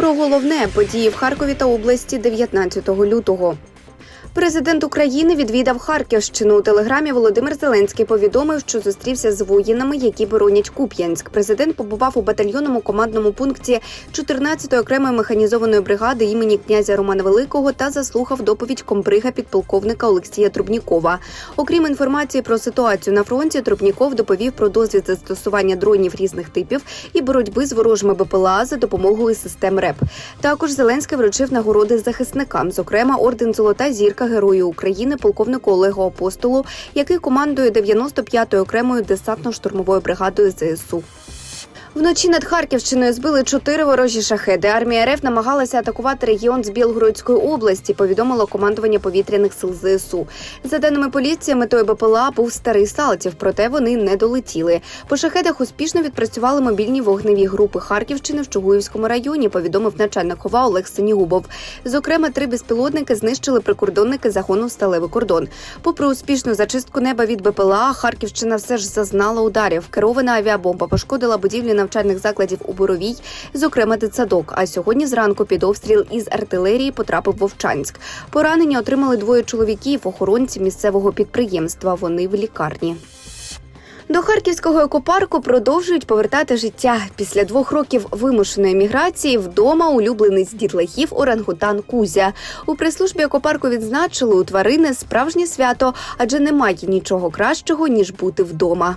Про головне події в Харкові та області 19 лютого. Президент України відвідав Харківщину. У телеграмі Володимир Зеленський повідомив, що зустрівся з воїнами, які боронять Куп'янськ. Президент побував у батальйонному командному пункті 14-ї окремої механізованої бригади імені князя Романа Великого та заслухав доповідь комбрига підполковника Олексія Трубнікова. Окрім інформації про ситуацію на фронті, Трубніков доповів про досвід застосування дронів різних типів і боротьби з ворожими БПЛА за допомогою систем РЕП. Також Зеленський вручив нагороди захисникам, зокрема орден Золота зірка Герою України полковнику Олегу Апостолу, який командує 95-ю окремою десантно-штурмовою бригадою ЗСУ. Вночі над Харківщиною збили чотири ворожі шахеди. Армія РФ намагалася атакувати регіон з Білгородської області. Повідомило командування повітряних сил ЗСУ. За даними поліції, метою БПЛА був старий Салтів, проте вони не долетіли. По шахедах успішно відпрацювали мобільні вогневі групи Харківщини в Чугуївському районі. Повідомив начальник хова Олег Синігубов. Зокрема, три безпілотники знищили прикордонники загону Сталевий кордон. Попри успішну зачистку неба від БПЛА, Харківщина все ж зазнала ударів. Керована авіабомба пошкодила будівлі навчальних закладів у Боровій, зокрема дитсадок. А сьогодні зранку під обстріл із артилерії потрапив Вовчанськ. Поранення отримали двоє чоловіків, охоронці місцевого підприємства. Вони в лікарні. До харківського екопарку продовжують повертати життя. Після двох років вимушеної міграції вдома улюбленець дітлахів орангутан Кузя. У прес-службі екопарку відзначили у тварини справжнє свято, адже немає нічого кращого ніж бути вдома.